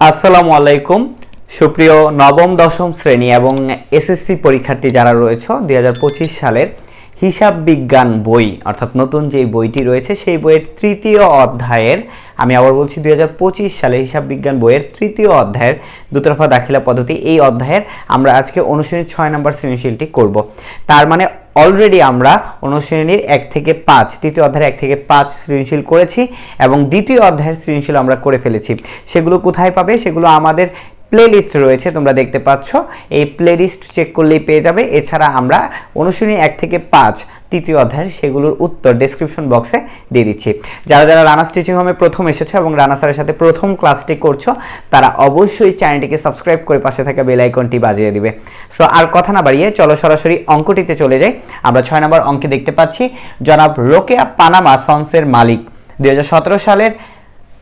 আসসালামু আলাইকুম। সুপ্রিয় নবম, দশম শ্রেণি এবং এসএসসি পরীক্ষার্থী যারা রয়েছে দু হাজার পঁচিশ সালের হিসাব বিজ্ঞান বই, অর্থাৎ নতুন যে বইটি রয়েছে, সেই বইয়ের তৃতীয় অধ্যায়ের, আমি আবার বলছি দুই সালের হিসাব বিজ্ঞান বইয়ের তৃতীয় অধ্যায়ের দুতরফা দাখিলা পদ্ধতি। এই অধ্যায়ের আমরা আজকে অনুশীলনী ছয় নম্বর সৃজনশীলটি করব। তার মানে অলরেডি আমরা অনুশ্রেণীর এক থেকে পাঁচ, তৃতীয় অধ্যায়ের এক থেকে পাঁচ সৃজনশীল করেছি এবং দ্বিতীয় অধ্যায়ের সৃজনশীল আমরা করে ফেলেছি। সেগুলো কোথায় পাবে? সেগুলো আমাদের প্লেলিস্ট রয়েছে, তোমরা দেখতে পাচ্ছ। এই প্লেলিস্ট চেক করলেই পেয়ে যাবে। এছাড়া আমরা অনুশীলনী এক থেকে পাঁচ, তৃতীয় অধ্যায়ের সেগুলোর উত্তর ডেসক্রিপশন বক্সে দিয়ে দিচ্ছি। যারা যারা রানা স্টিচিং হোমে প্রথম এসেছ এবং রানা স্যারের সাথে প্রথম ক্লাসটি করছ, তারা অবশ্যই চ্যানেলটিকে সাবস্ক্রাইব করে পাশে থাকা বেল বাজিয়ে দিবে। সো আর কথা না বাড়িয়ে চলো সরাসরি অঙ্কটিতে চলে যাই। আমরা ছয় নম্বর অঙ্কে দেখতে পাচ্ছি। জনাব রোকেয়া পানামা সন্সের মালিক, দুই হাজার সতেরো সালের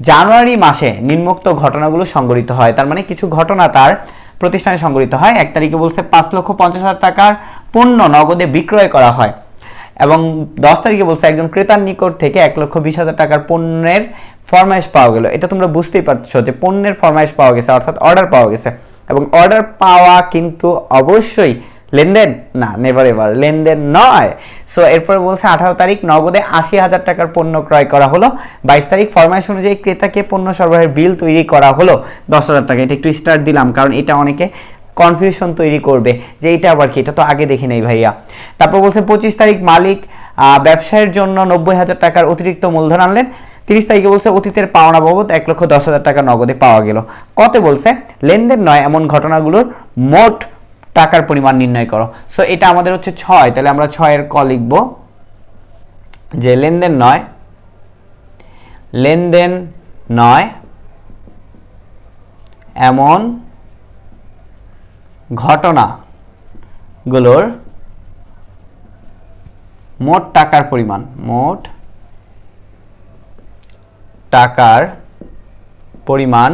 জানুয়ারি মাসে নিম্নোক্ত ঘটনাগুলো সংঘটিত হয়। তার মানে কিছু ঘটনা তার প্রতিষ্ঠানে সংঘটিত হয়। এক তারিখে বলছে, পাঁচ লক্ষ পঞ্চাশ হাজার টাকার পণ্য নগদে বিক্রয় করা হয় এবং দশ তারিখে বলছে, একজন ক্রেতার নিকট থেকে এক লক্ষ বিশ হাজার টাকার পণ্যের ফরমাইশ পাওয়া গেল। এটা তোমরা বুঝতেই পারছ যে পণ্যের ফরমাইশ পাওয়া গেছে, অর্থাৎ অর্ডার পাওয়া গেছে এবং অর্ডার পাওয়া কিন্তু অবশ্যই লেনদেন? না নেভার এভার লেনদেন নয়। সো এরপর বলছে আঠারো তারিখ, নগদে আশি হাজার টাকার পণ্য ক্রয় করা হলো। বাইশ তারিখ ফরমাইশ অনুযায়ী ক্রেতাকে পণ্য সরবরাহের বিল তৈরি করা হলো। দশ হাজার টাকা, এটা একটু স্টার্ট দিলাম, কারণ এটা অনেকে কনফিউশন তৈরি করবে যে এটা আবার কি? এটা তো আগে দেখি নেই ভাইয়া। তারপর বলছে পঁচিশ তারিখ, মালিক ব্যবসায়ের জন্য নব্বই হাজার টাকার অতিরিক্ত মূলধন আনলেন। তিরিশ তারিখে বলছে অতীতের পাওনা বাবদ এক লক্ষ দশ হাজার টাকা নগদে পাওয়া গেল। কত বলছে, লেনদেন নয় এমন ঘটনাগুলোর মোট টাকার পরিমাণ নির্ণয় করো। সো এটা আমাদের হচ্ছে ছয়, তাহলে আমরা ছয়ের ক লিখব। যে লেনদেন নয় লেনদেন নয়, এমন ঘটনাগুলোর মোট টাকার পরিমাণ, মোট টাকার পরিমাণ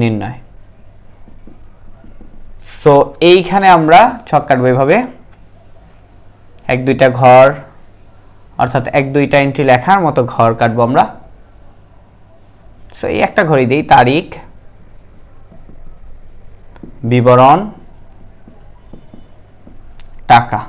নির্ণয়। সো এইখানে আমরা ছক কাটবো এভাবে। এক দুইটা ঘর, অর্থাৎ এক দুইটা এন্ট্রি লেখার মতো ঘর কাটবো আমরা। সো এই একটা ঘড়ি দিই, তারিখ, বিবরণ, টাকা।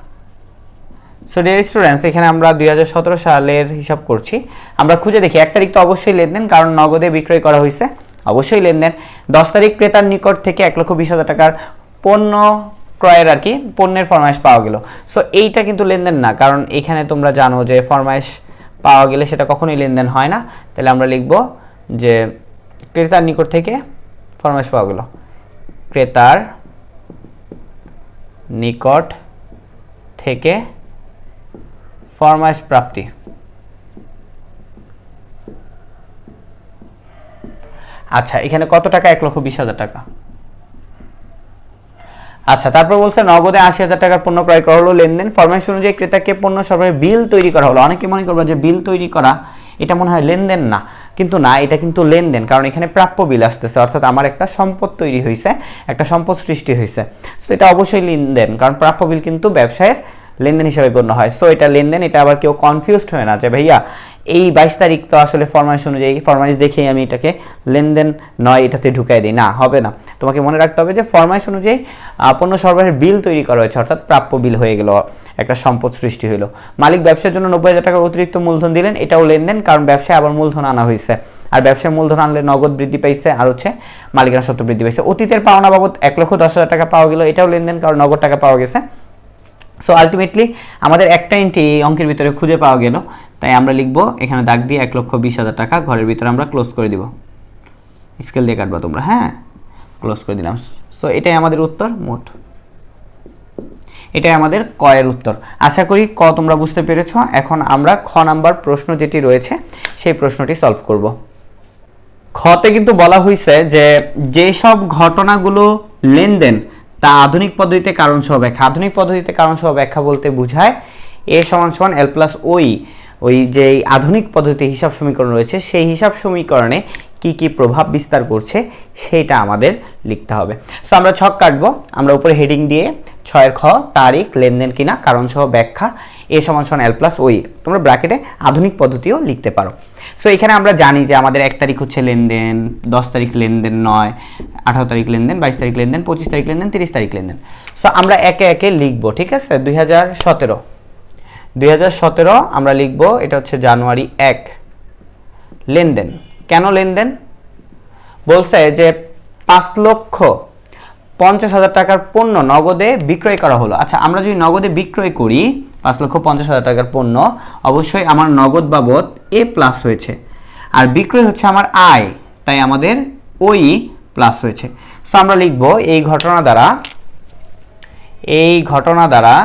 সো ডিয়ার স্টুডেন্টস এখানে আমরা দুই হাজার সতেরো সালের হিসাব করছি। আমরা খুঁজে দেখি, এক তারিখ তো অবশ্যই লেনদেন, কারণ নগদে বিক্রয় করা হয়েছে। অবশ্যই লেনদেন। দশ তারিখ ক্রেতার নিকট থেকে এক লক্ষ বিশ হাজার টাকার পণ্য ক্রয়ের আর কি, পণ্যের ফরমাইশ পাওয়া গেল। সো এইটা কিন্তু লেনদেন না, কারণ এখানে তোমরা জানো যে ফরমাইশ পাওয়া গেলে সেটা কখনোই লেনদেন হয় না। তাহলে আমরা লিখব যে ক্রেতার নিকট থেকে ফরমাইশ পাওয়া গেল। ক্রেতার নিকট থেকে ফরমাইশ প্রাপ্তি। আচ্ছা এখানে কত টাকা? এক লক্ষ বিশ হাজার টাকা। আচ্ছা তারপর বলছে নগদে আশি হাজার টাকার পণ্য ক্রয় করা হলো, লেনদেন ফরমাইশ অনুযায়ী ক্রেতাকে পণ্য সরবরাহের বিল তৈরি করা হলো। অনেকে মনে করবে যে বিল তৈরি করা, এটা মনে হয় লেনদেন না। কিন্তু না, এটা কিন্তু লেনদেন, কারণ এখানে প্রাপ্য বিল আসতেছে, অর্থাৎ আমার একটা সম্পদ তৈরি হয়েছে একটা সম্পদ সৃষ্টি হয়েছে তো এটা অবশ্যই লেনদেন, কারণ প্রাপ্য বিল কিন্তু ব্যবসায়ের লেনদেন হিসাবে গণ্য হয়। সো এটা লেনদেন, এটা আবার কেউ কনফিউজড হয় না যে ভাইয়া, এই বাইশ তারিখ তো আসলে ফরমাইশ অনুযায়ী ফরমাইশ দেখেই আমি এটাকে লেনদেন নয়, এটাতে ঢুকাই দিই। না, হবে না। তোমাকে মনে রাখতে হবে যে ফরমাইশ অনুযায়ী পণ্য সরবরাহের বিল তৈরি করা হয়েছে, অর্থাৎ প্রাপ্য বিল হয়ে গেল, একটা সম্পদ সৃষ্টি হলো মালিক ব্যবসার জন্য নব্বই হাজার টাকার অতিরিক্ত মূলধন দিলেন, এটাও লেনদেন, কারণ ব্যবসায় আবার মূলধন আনা হয়েছে আর ব্যবসায় মূলধন আনলে নগদ বৃদ্ধি পাইছে, আর হচ্ছে মালিকানা সত্ত্ব বৃদ্ধি পাইছে। অতীতের পাওনা বাবদ এক লক্ষ দশ হাজার টাকা পাওয়া গেল, এটাও লেনদেন, কারণ নগদ টাকা পাওয়া গেছে। সো আলটিমেটলি আমাদের একটা এন্ট্রি এই অঙ্কের ভিতরে খুঁজে পাওয়া গেল। তাই আমরা লিখব, এখানে দাগ দিয়ে এক লক্ষ বিশ হাজার টাকা, ঘরের ভিতরে আমরা ক্লোজ করে দিব। স্কেল দিয়ে কাটবা তোমরা হ্যাঁ? ক্লোজ করে দিলাম। সো এটাই আমাদের উত্তর, মোট। এটাই আমাদের কয়ের উত্তর। আশা করি ক তোমরা বুঝতে পেরেছ। এখন আমরা খ নাম্বার প্রশ্ন যেটি রয়েছে, সেই প্রশ্নটি সলভ করব। খতে কিন্তু বলা হয়েছে যে, যেসব ঘটনাগুলো লেনদেন তা আধুনিক পদ্ধতিতে কারণ সহ ব্যাখ্যা। আধুনিক পদ্ধতিতে কারণ সহ ব্যাখ্যা বলতে বোঝায় এ সমান সমান এল প্লাস ওই ওই যে আধুনিক পদ্ধতি হিসাব সমীকরণ রয়েছে, সেই হিসাব সমীকরণে কি কি প্রভাব বিস্তার করছে সেটা আমাদের লিখতে হবে। সো আমরা ছক কাটবো। আমরা উপরে হেডিং দিয়ে ছয়ের খ, তারিখ, লেনদেন কিনা কারণ সহ ব্যাখ্যা, এ সমান সমান এল প্লাস ওই। তোমরা ব্র্যাকেটে আধুনিক পদ্ধতিও লিখতে পারো। সো এখানে আমরা জানি যে আমাদের এক তারিখ হচ্ছে লেনদেন, দশ তারিখ লেনদেন নয়, আঠারো তারিখ লেনদেন, বাইশ তারিখ লেনদেন, পঁচিশ তারিখ লেনদেন, তিরিশ তারিখ লেনদেন। সো আমরা একে একে লিখব, ঠিক আছে? দুই হাজার সতেরো। দুই হাজার সতেরো আমরা লিখব, এটা হচ্ছে জানুয়ারি এক। লেনদেন। কেন লেনদেন? বলছে যে পাঁচ লক্ষ পঞ্চাশ হাজার টাকার পণ্য নগদে বিক্রয় করা হলো। আচ্ছা আমরা যদি নগদে বিক্রয় করি পাঁচ লক্ষ পঞ্চাশ হাজার টাকার পণ্য। অবশ্যই আমার নগদ বাবদ এ প্লাস হয়েছে। আর বিক্রয় হচ্ছে আমার আয়, তাই আমাদের ওই প্লাস হয়েছে। সো আমরা লিখব এই ঘটনা দ্বারা, এই ঘটনা দ্বারা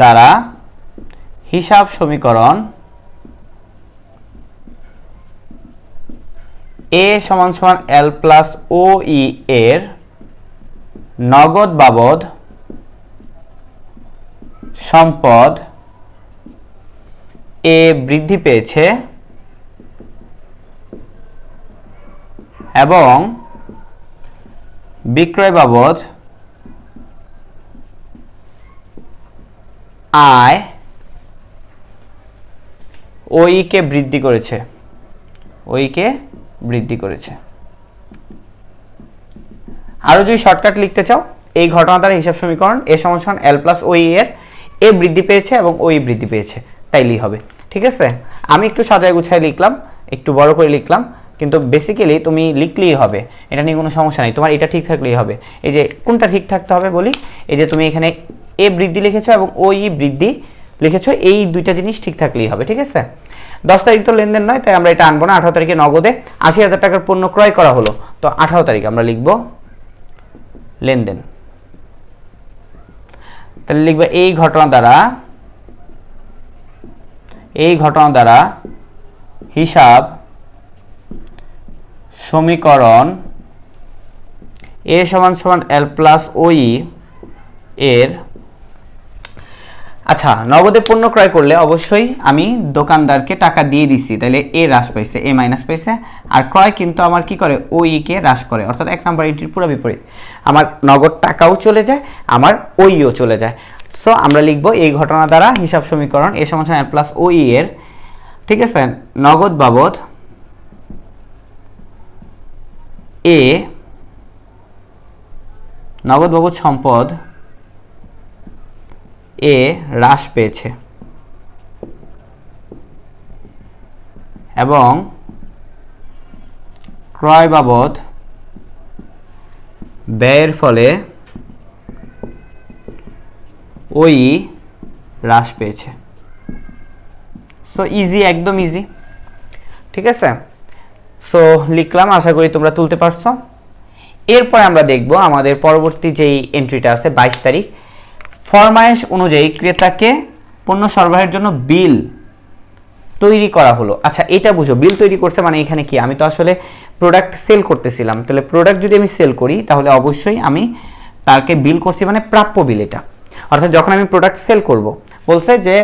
দ্বারা হিসাব সমীকরণ এ সমান সমান এল প্লাস ও ই এর নগদ বাবদ সম্পদ এ বৃদ্ধি পেয়েছে এবং বিক্রয় বাবদ আয় ওইকে বৃদ্ধি করেছে। ওইকে বৃদ্ধি করেছে। আরও যদি শর্টকাট লিখতে চাও, এই ঘটনা দ্বারা হিসাব সমীকরণ, এ সমান এল প্লাস ওই এর এ বৃদ্ধি পেয়েছে এবং ওই বৃদ্ধি পেয়েছে। তাইলেই হবে। ঠিক আছে? আমি একটু সাজায় গুছায় লিখলাম, একটু বড় করে লিখলাম, কিন্তু বেসিক্যালি তুমি লিখলেই হবে। এটা নিয়ে কোনো সমস্যা নেই। তোমার এটা ঠিক থাকলেই হবে। এই যে কোনটা ঠিক থাকতে হবে বলি? এই যে তুমি এখানে এ বৃদ্ধি লিখেছো এবং ওই বৃদ্ধি লিখেছো, এই দুইটা জিনিস ঠিক থাকলেই হবে। ঠিক আছে? দশ তারিখ তো লেনদেন নয়, তাই আমরা এটা আনব না। আঠারো তারিখে নগদে আশি হাজার টাকার পণ্য ক্রয় করা হলো। তো আঠারো তারিখ আমরা লিখব লেনদেন। তাহলে লিখবে এই ঘটনা দ্বারা, এই ঘটনা দ্বারা হিসাব সমীকরণ এ সমান সমান এল প্লাস ওই এর আচ্ছা নগদে পণ্য ক্রয় করলে অবশ্যই আমি দোকানদারকে টাকা দিয়ে দিচ্ছি তাহলে এ হ্রাস পাইছে এ মাইনাস পাইছে। আর ক্রয় কিন্তু আমার কি করে? ওই কে হ্রাস করে। অর্থাৎ এক নম্বর এটির পুরো বিপরীত। আমার নগদ টাকাও চলে যায়, আমার ওইও চলে যায়। সো আমরা লিখব এই ঘটনা দ্বারা হিসাব সমীকরণ এ সমান এল প্লাস ওই এর, ঠিক আছে? নগদ বাবদ এ নগদ বাবদ সম্পদ এ হ্রাস পেয়েছে। এবং ক্রয় বাবদ ব্যয়ের ফলে ওই হ্রাস পেয়েছে। সো ইজি একদম ইজি ঠিক আছে? সো লিখলাম, আশা করি তোমরা তুলতে পারছ। এরপরে আমরা দেখব আমাদের পরবর্তী যেই এন্ট্রিটা আছে, বাইশ তারিখ ফরমায়েশ অনুযায়ী ক্রেতাকে পণ্য সরবরাহের জন্য বিল তৈরি করা হলো। আচ্ছা এটা বুঝো। বিল তৈরি করছে মানে এখানে কি? আমি তো আসলে প্রোডাক্ট সেল করতেছিলাম। তাহলে প্রোডাক্ট যদি আমি সেল করি, তাহলে অবশ্যই আমি তাকে বিল করছি মানে প্রাপ্য বিল এটা। অর্থাৎ যখন আমি প্রোডাক্ট সেল করব, বলছে যে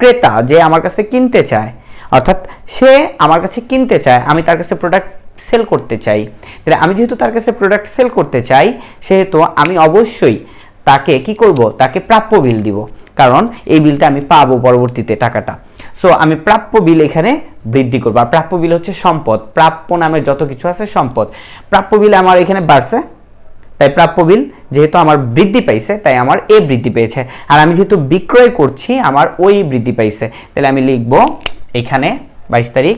ক্রেতা যে আমার কাছে কিনতে চায়, অর্থাৎ সে আমার কাছে কিনতে চায়, আমি তার কাছে প্রোডাক্ট সেল করতে চাই। তাহলে আমি যেহেতু তার কাছে প্রোডাক্ট সেল করতে চাই, সেহেতু আমি অবশ্যই তাকে কি করব? তাকে প্রাপ্য বিল দিব। কারণ এই বিলটা আমি পাবো পরবর্তীতে টাকাটা। সো আমি প্রাপ্য বিল এখানে বৃদ্ধি করব। আর প্রাপ্য বিল হচ্ছে সম্পদ। প্রাপ্য নামের যত কিছু আছে সম্পদ। প্রাপ্য বিল আমার এখানে বাড়ছে। তাই প্রাপ্য বিল যেহেতু আমার বৃদ্ধি পাইছে, তাই আমার এ বৃদ্ধি পেয়েছে। আর আমি যেহেতু বিক্রয় করছি, আমার ওই বৃদ্ধি পাইছে। তাহলে আমি লিখব এখানে বাইশ তারিখ,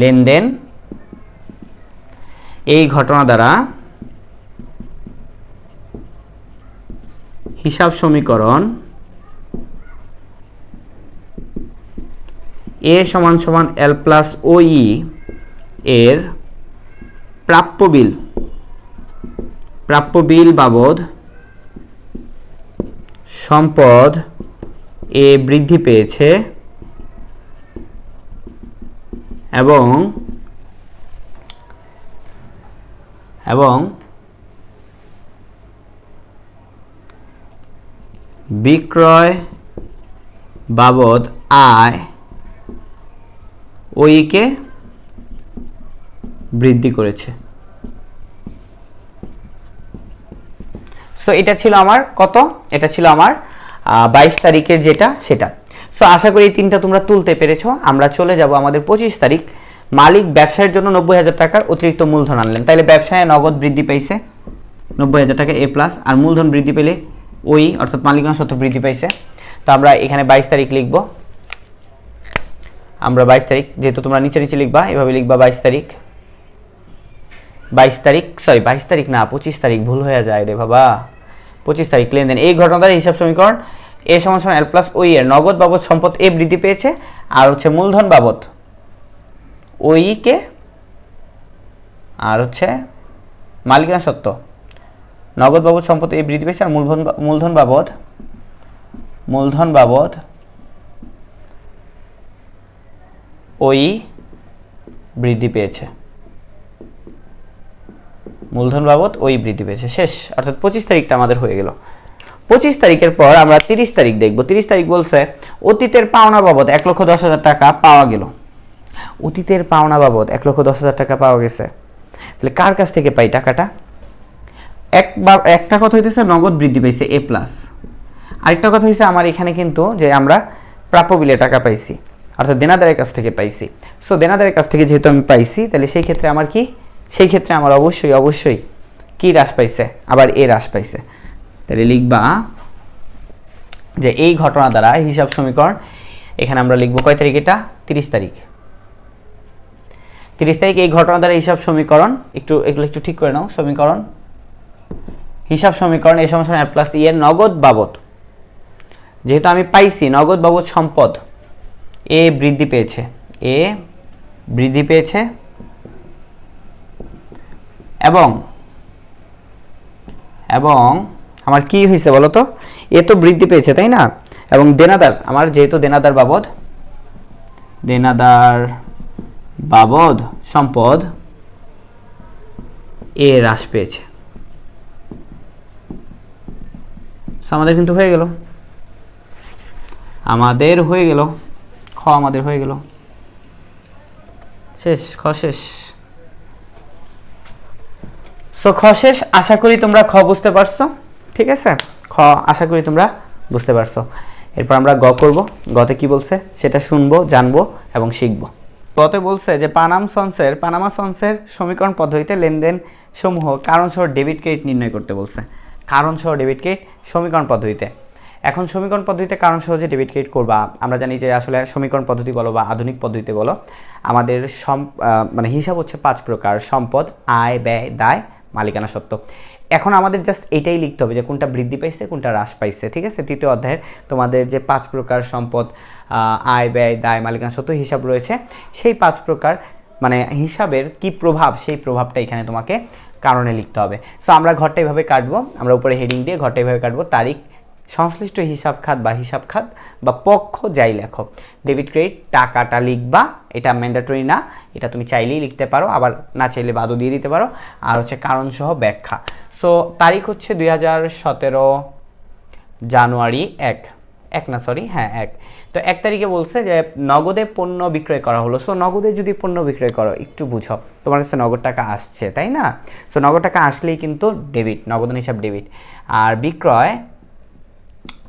লেনদেন এই ঘটনা দ্বারা হিসাব সমীকরণ এ সমান সমান এল প্লাস ওই এর প্রাপ্য বিল। প্রাপ্য বিল বাবদ সম্পদ এ বৃদ্ধি পেয়েছে এবং এবং বিক্রয় বাবদ আয় ওইকে বৃদ্ধি করেছে। সো এটা ছিল আমার কত? এটা ছিল আমার বাইশ তারিখের যেটা, সেটা। সো আশা করি এই তিনটা তোমরা তুলতে পেরেছ। আমরা চলে যাব আমাদের পঁচিশ তারিখ। মালিক ব্যবসায়ের জন্য নব্বই হাজার টাকার অতিরিক্ত মূলধন আনলেন। তাইলে ব্যবসায় নগদ বৃদ্ধি পাইছে নব্বই হাজার টাকা এ প্লাস আর মূলধন বৃদ্ধি পেলে ওই, অর্থাৎ মালিকানা সত্ত্ব বৃদ্ধি পাইছে। তো আমরা এখানে বাইশ তারিখ লিখব। আমরা বাইশ তারিখ, যেহেতু তোমরা নিচে নিচে লিখবা, এভাবে লিখবা বাইশ তারিখ। বাইশ তারিখ সরি বাইশ তারিখ না, পঁচিশ তারিখ, ভুল হয়ে যায় রে বাবা। পঁচিশ তারিখ লেনদেন। এই ঘটনার হিসাব সমীকরণ, এ সমান এল প্লাস ওই এর নগদ বাবদ সম্পদ এ বৃদ্ধি পেয়েছে, আর হচ্ছে মূলধন বাবদ ওই কে? আর হচ্ছে মালিকানা সত্ত্ব। নগদ বাবদ সম্পদ এ বৃদ্ধি পেয়েছে আর মূলধন মূলধন বাবদ মূলধন বাবদ ওই বৃদ্ধি পেয়েছে। মূলধন বাবদ ওই বৃদ্ধি পেয়েছে। শেষ। অর্থাৎ পঁচিশ তারিখটা আমাদের হয়ে গেল। পঁচিশ তারিখের পর আমরা তিরিশ তারিখ দেখব। তিরিশ তারিখ বলছে, অতীতের পাওনা বাবদ এক লক্ষ দশ হাজার টাকা পাওয়া গেল। অতীতের পাওনা বাবদ এক লক্ষ দশ হাজার টাকা পাওয়া গেছে। তাহলে কার কাছ থেকে পাই টাকাটা? একবার, একটা কথা হইতেছে নগদ বৃদ্ধি পাইছে এ প্লাস আরেকটা কথা হইছে আমার এখানে কিন্তু যে আমরা প্রাপ্য বিলে টাকা পাইছি, অর্থাৎ দেনাদারের কাছ থেকে পাইছি। সো দেনাদারের কাছ থেকে যেহেতু আমি পাইছি, তাহলে সেই ক্ষেত্রে আমার কি? সেই ক্ষেত্রে আমার অবশ্যই অবশ্যই কি হ্রাস পাইছে? আবার এ হ্রাস পাইছে। তাহলে লিখবা যে এই ঘটনা দ্বারা হিসাব সমীকরণ, এখানে আমরা লিখব কয় তারিখ এটা? তিরিশ তারিখ। তিরিশ তারিখ এই ঘটনা দ্বারা হিসাব সমীকরণ, একটু, এগুলো একটু ঠিক করে নাও, সমীকরণ হিসাব সমীকরণ, এই সমস্যা এক প্লাস ই এর নগদ বাবদ। যেহেতু আমি পাইছি, নগদ বাবদ সম্পদ এ বৃদ্ধি পেয়েছে। এ বৃদ্ধি পেয়েছে এবং এবং আমার কি হয়েছে বলো তো এ তো বৃদ্ধি পেয়েছে, তাই না? এবং দেনাদার, আমার যেহেতু দেনাদার বাবদ দেনাদার বাবদ সম্পদ এ হ্রাস পেয়েছে। আমাদের কিন্তু হয়ে গেল। আমাদের হয়ে গেল। খ আমাদের হয়ে গেল। শেষ, খ শেষ। সো খ শেষ, আশা করি তোমরা খ বুঝতে পারছ। ঠিক আছে? খ, আশা করি তোমরা বুঝতে পারছ। এরপর আমরা গ করব গতে কি বলছে? সেটা শুনব, জানব এবং শিখব। গতে বলছে যে, পানাম সন্সের, পানামা সন্সের সমীকরণ পদ্ধতিতে লেনদেন সমূহ কারণ সহ ডেবিট ক্রেডিট নির্ণয় করতে বলছে। কারণ সহ ডেবিট ক্রেডিট সমীকরণ পদ্ধতিতে। এখন সমীকরণ পদ্ধতিতে কারণ সহজে ডেবিট ক্রেডিট করবা, আমরা জানি যে আসলে সমীকরণ পদ্ধতি বলো বা আধুনিক পদ্ধতিতে বলো, আমাদের সম মানে হিসাব হচ্ছে পাঁচ প্রকার, সম্পদ, আয়, ব্যয়, দায়, মালিকানা সত্ত্ব এখন আমাদের জাস্ট এটাই লিখতে হবে যে কোনটা বৃদ্ধি পাইছে, কোনটা হ্রাস পাইছে, ঠিক আছে? তৃতীয় অধ্যায়ের তোমাদের যে পাঁচ প্রকার সম্পদ আয়, ব্যয়, দায়, মালিকানা সত্ত্ব হিসাব রয়েছে, সেই পাঁচ প্রকার মানে হিসাবের কি প্রভাব, সেই প্রভাবটা এখানে তোমাকে কারণে লিখতে হবে। সো আমরা ঘরটা এভাবে কাটবো, আমরা উপরে হেডিং দিয়ে ঘরটা এভাবে কাটবো। তারিখ, সংশ্লিষ্ট হিসাব খাত বা হিসাব খাত বা পক্ষ যাই লেখো। ডেবিট ক্রেডিট টাকাটা লিখবা, এটা ম্যান্ডেটরি না, এটা তুমি চাইলেই লিখতে পারো, আবার না চাইলে বাদও দিয়ে দিতে পারো। আর হচ্ছে কারণ সহ ব্যাখ্যা। সো তারিখ হচ্ছে দুই হাজার সতেরো জানুয়ারি এক। এক না সরি হ্যাঁ এক। তো এক তারিখে বলছে যে নগদে পণ্য বিক্রয় করা হলো। সো নগদে যদি পণ্য বিক্রয় করো, একটু বুঝো। তোমার কাছে নগদ টাকা আসছে, তাই না? সো নগদ টাকা আসলেই কিন্তু ডেবিট নগদান হিসাব ডেবিট আর বিক্রয়,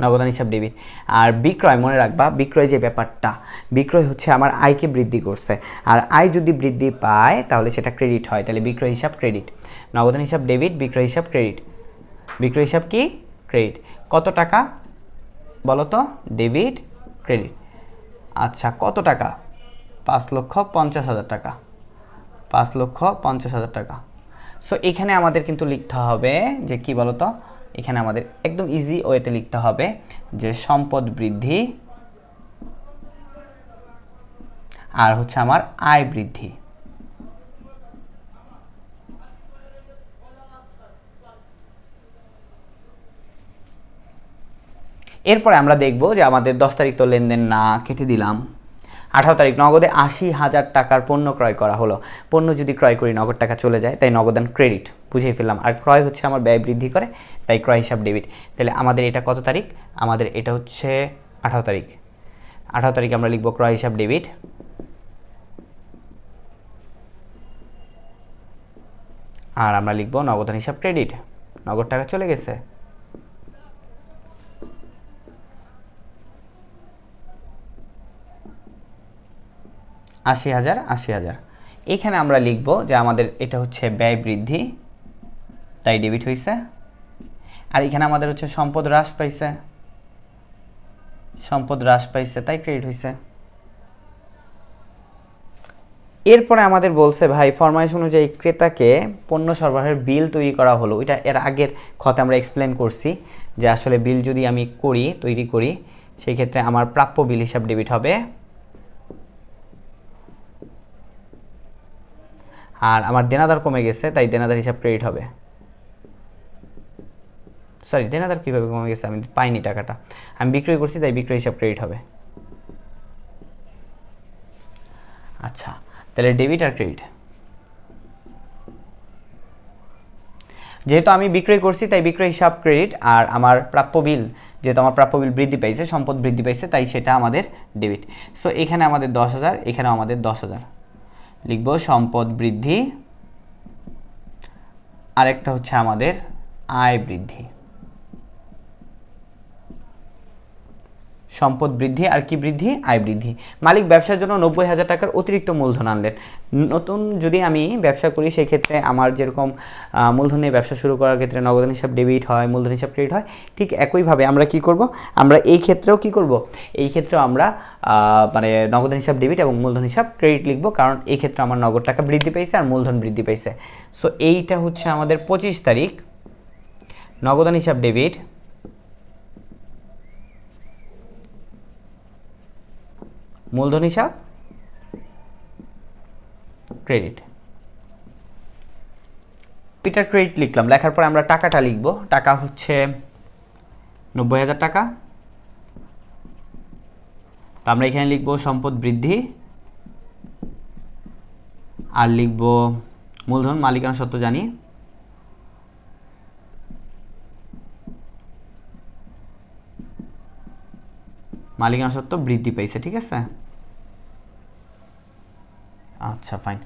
নগদান হিসাব ডেবিট আর বিক্রয়, মনে রাখবা, বিক্রয় যে ব্যাপারটা, বিক্রয় হচ্ছে আমার আয়কে বৃদ্ধি করছে। আর আয় যদি বৃদ্ধি পায়, তাহলে সেটা ক্রেডিট হয়। তাহলে বিক্রয় হিসাব ক্রেডিট নগদান হিসাব ডেবিট বিক্রয় হিসাব ক্রেডিট বিক্রয় হিসাব কি? ক্রেডিট কত টাকা? বলো তো ডেবিট ক্রেডিট। আচ্ছা কত টাকা? পাঁচ লক্ষ পঞ্চাশ হাজার টাকা। পাঁচ লক্ষ পঞ্চাশ হাজার টাকা। সো এখানে আমাদের কিন্তু লিখতে হবে যে কি বলতো? এখানে আমাদের একদম ইজি ওয়েতে লিখতে হবে যে সম্পদ বৃদ্ধি আর হচ্ছে আমার আয় বৃদ্ধি। এরপরে আমরা দেখব যে আমাদের দশ তারিখ তো লেনদেন না কেটে দিলাম। আঠারো তারিখ নগদে আশি হাজার টাকার পণ্য ক্রয় করা হলো। পণ্য যদি ক্রয় করি, নগদ টাকা চলে যায়, তাই নগদান ক্রেডিট বুঝিয়ে ফেললাম। আর ক্রয় হচ্ছে আমার ব্যয় বৃদ্ধি করে, তাই ক্রয় হিসাব ডেবিট তাহলে আমাদের এটা কত তারিখ? আমাদের এটা হচ্ছে আঠারো তারিখ। আঠারো তারিখ আমরা লিখব ক্রয় হিসাব ডেবিট আর আমরা লিখব নগদান হিসাব ক্রেডিট নগদ টাকা চলে গেছে। আশি হাজার আশি হাজার। এখানে আমরা লিখব যে আমাদের এটা হচ্ছে ব্যয় বৃদ্ধি, তাই ডেবিট হয়েছে আর এখানে আমাদের হচ্ছে সম্পদ হ্রাস পাইছে। সম্পদ হ্রাস পাইছে, তাই ক্রেডিট হয়েছে এরপরে আমাদের বলছে, ভাই ফরমাইশ অনুযায়ী ক্রেতাকে পণ্য সরবরাহের বিল তৈরি করা হলো। এটা এর আগের কথা আমরা এক্সপ্লেন করছি যে আসলে বিল যদি আমি করি, তৈরি করি, সেই ক্ষেত্রে আমার প্রাপ্য বিল হিসাব ডেবিট হবে। আর আমার দেনাদার কমে গেছে, তাই দেনাদার হিসাব ক্রেডিট হবে। সরি দেনাদার কীভাবে কমে গেছে আমি পাইনি টাকাটা। আমি বিক্রয় করছি, তাই বিক্রয় হিসাব ক্রেডিট হবে। আচ্ছা তাহলে ডেবিট আর ক্রেডিট যেহেতু আমি বিক্রয় করছি, তাই বিক্রয় হিসাব ক্রেডিট আর আমার প্রাপ্য বিল, যেহেতু আমার প্রাপ্য বিল বৃদ্ধি পাইছে, সম্পদ বৃদ্ধি পাইছে, তাই সেটা আমাদের ডেবিট সো এখানে আমাদের দশ হাজার, এখানেও আমাদের দশ হাজার। লিখব সম্পদ বৃদ্ধি। আরেকটা হচ্ছে আমাদের আয় বৃদ্ধি। সম্পদ বৃদ্ধি আর কি বৃদ্ধি? আয় বৃদ্ধি। মালিক ব্যবসার জন্য নব্বই হাজার টাকার অতিরিক্ত মূলধন আনলেন। নতুন যদি আমি ব্যবসা করি, সেক্ষেত্রে আমার যেরকম মূলধন ব্যবসা শুরু করার ক্ষেত্রে নগদ হিসাব ডেবিট হয়, মূলধন হিসাব ক্রেডিট হয়, ঠিক একইভাবে আমরা কি করব? আমরা এই ক্ষেত্রেও কি করব? এই ক্ষেত্রেও আমরা মানে নগদ হিসাব ডেবিট এবং মূলধন হিসাব ক্রেডিট লিখব, কারণ এই ক্ষেত্রে আমার নগদ টাকা বৃদ্ধি পেয়েছে আর মূলধন বৃদ্ধি পেয়েছে সো এইটা হচ্ছে আমাদের পঁচিশ তারিখ। নগদান হিসাব ডেবিট মূলধন হিসাব ক্রেডিট এটার ক্রেডিট লিখলাম, লেখার পরে আমরা টাকাটা লিখব। টাকা হচ্ছে নব্বই হাজার টাকা। তো আমরা এখানে লিখব সম্পদ বৃদ্ধি, আর লিখব মূলধন, মালিকানা সত্ত্ব জানি। মালিকানা সত্ত্ব বৃদ্ধি পাইছে ঠিক আছে? আচ্ছা ফাইন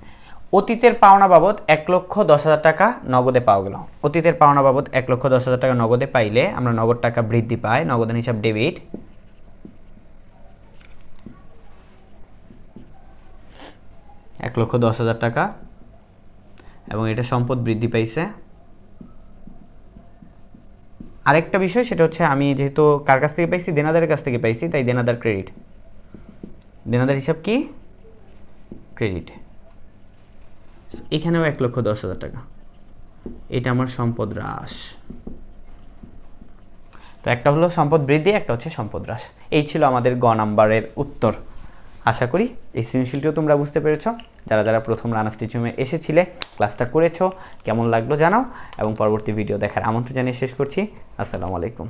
অতীতের পাওনা বাবদ এক লক্ষ দশ হাজার টাকা নগদে পাওয়া গেল। অতীতের পাওনা বাবদ এক লক্ষ দশ হাজার টাকা নগদে পাইলে আমরা নগদ টাকা বৃদ্ধি পাই নগদান হিসাব ডেবিট এক লক্ষ দশ হাজার টাকা। এবং এটা সম্পদ বৃদ্ধি পাইছে। আরেকটা বিষয় সেটা হচ্ছে আমি যেহেতু কার কাছ থেকে পাইছি? দেনাদারের কাছ থেকে পাইছি, তাই দেনাদার ক্রেডিট দেনাদার হিসাব কি? ক্রেডিট এখানেও এক লক্ষ দশ হাজার টাকা। এটা আমার সম্পদ হ্রাস। তো একটা হলো সম্পদ বৃদ্ধি, একটা হচ্ছে সম্পদ হ্রাস। এই ছিল আমাদের গ নাম্বারের উত্তর। আশা করি এই সৃজনশীলটিও তোমরা বুঝতে পেরেছ। যারা যারা প্রথম রানা স্টিচিউমে এসেছিলে, ক্লাসটা করেছ, কেমন লাগল জানাও। এবং পরবর্তী ভিডিও দেখার আমন্ত্রণ জানিয়ে শেষ করছি। আসসালামু আলাইকুম।